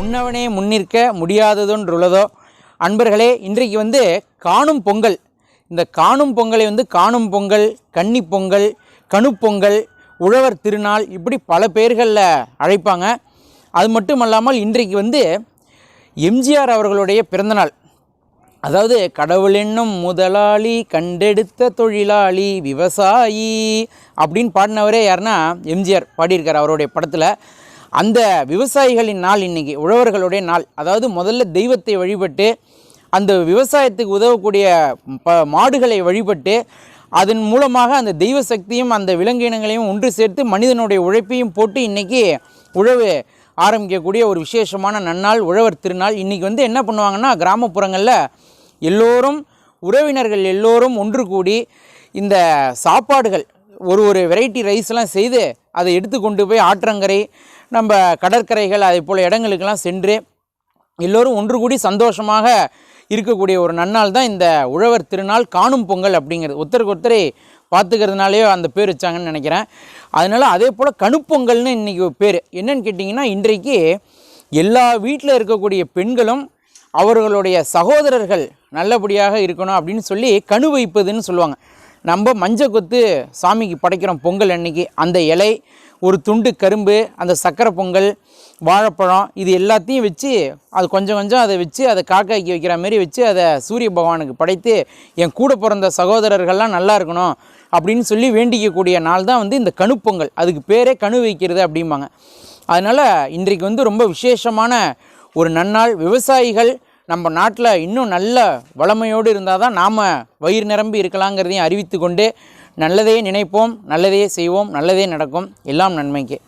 முன்னவனே முன்னிற்க முடியாததொன்றுள்ளதோ? அன்பர்களே இன்றைக்கு வந்து காணும் பொங்கல். இந்த காணும் பொங்கலை வந்து காணும் பொங்கல் கன்னி பொங்கல் கணுப்பொங்கல் உழவர் திருநாள் இப்படி பல பேர்களில் அழைப்பாங்க. அது மட்டும் அல்லாமல் இன்றைக்கு வந்து எம்ஜிஆர் அவர்களுடைய பிறந்தநாள். அதாவது கடவுள் என்னும் முதலாளி கண்டெடுத்த தொழிலாளி விவசாயி அப்படின்னு பாடினவரே யாருன்னா எம்ஜிஆர் பாடியிருக்கார் அவருடைய படத்தில். அந்த விவசாயிகளின் நாள் இன்றைக்கி உழவர்களுடைய நாள். அதாவது முதல்ல தெய்வத்தை வழிபட்டு அந்த விவசாயத்துக்கு உதவக்கூடிய ப மாடுகளை வழிபட்டு அதன் மூலமாக அந்த தெய்வ சக்தியும் அந்த விலங்கினங்களையும் ஒன்று சேர்த்து மனிதனுடைய உழைப்பையும் போட்டு இன்றைக்கி உழவு ஆரம்பிக்கக்கூடிய ஒரு விசேஷமான நன்னாள் உழவர் திருநாள். இன்றைக்கி வந்து என்ன பண்ணுவாங்கன்னா கிராமப்புறங்களில் எல்லோரும் உறவினர்கள் எல்லோரும் ஒன்று கூடி இந்த சாப்பாடுகள் ஒரு ஒரு வெரைட்டி ரைஸ்லாம் செய்து அதை எடுத்து கொண்டு போய் ஆற்றங்கரை நம்ம கடற்கரைகள் அதே போல் இடங்களுக்கெல்லாம் சென்று எல்லோரும் ஒன்று கூடி சந்தோஷமாக இருக்கக்கூடிய ஒரு நன்னாள் தான் இந்த உழவர் திருநாள் காணும் பொங்கல் அப்படிங்கிறது. ஒருத்தருக்கு ஒருத்தரை பார்த்துக்கிறதுனாலே அந்த பேர் வச்சாங்கன்னு நினைக்கிறேன். அதனால் அதே போல் கணுப்பொங்கல்னு இன்றைக்கி பேர். என்னன்னு கேட்டிங்கன்னா இன்றைக்கு எல்லா வீட்டில் இருக்கக்கூடிய பெண்களும் அவர்களுடைய சகோதரர்கள் நல்லபடியாக இருக்கணும் அப்படின்னு சொல்லி கணு வைப்பதுன்னு சொல்லுவாங்க. நம்ம மஞ்சள் கொத்து சாமிக்கு படைக்கிறோம் பொங்கல் அன்னைக்கு. அந்த இலை ஒரு துண்டு கரும்பு அந்த சக்கரை பொங்கல் வாழைப்பழம் இது எல்லாத்தையும் வச்சு அது கொஞ்சம் கொஞ்சம் அதை வச்சு அதை காக்காய்க்கு வைக்கிற மாதிரி வச்சு அதை சூரிய பகவானுக்கு படைத்து என் கூட பிறந்த சகோதரர்கள்லாம் நல்லா இருக்கணும் அப்படின்னு சொல்லி வேண்டிக்கக்கூடிய நாள் தான் வந்து இந்த கணுப்பொங்கல். அதுக்கு பேரே கணு வைக்கிறது அப்படிம்பாங்க. அதனால் இன்றைக்கு வந்து ரொம்ப விசேஷமான ஒரு நன்னாள் விவசாயிகள் நம்ம நாட்டில் இன்னும் நல்ல வளமையோடு இருந்தால் தான் நாம் வயிறு நிரம்பி இருக்கலாங்கிறதையும் அறிவித்து கொண்டு நல்லதையே நினைப்போம் நல்லதையே செய்வோம் நல்லதே நடக்கும். எல்லாம் நன்மைக்கு.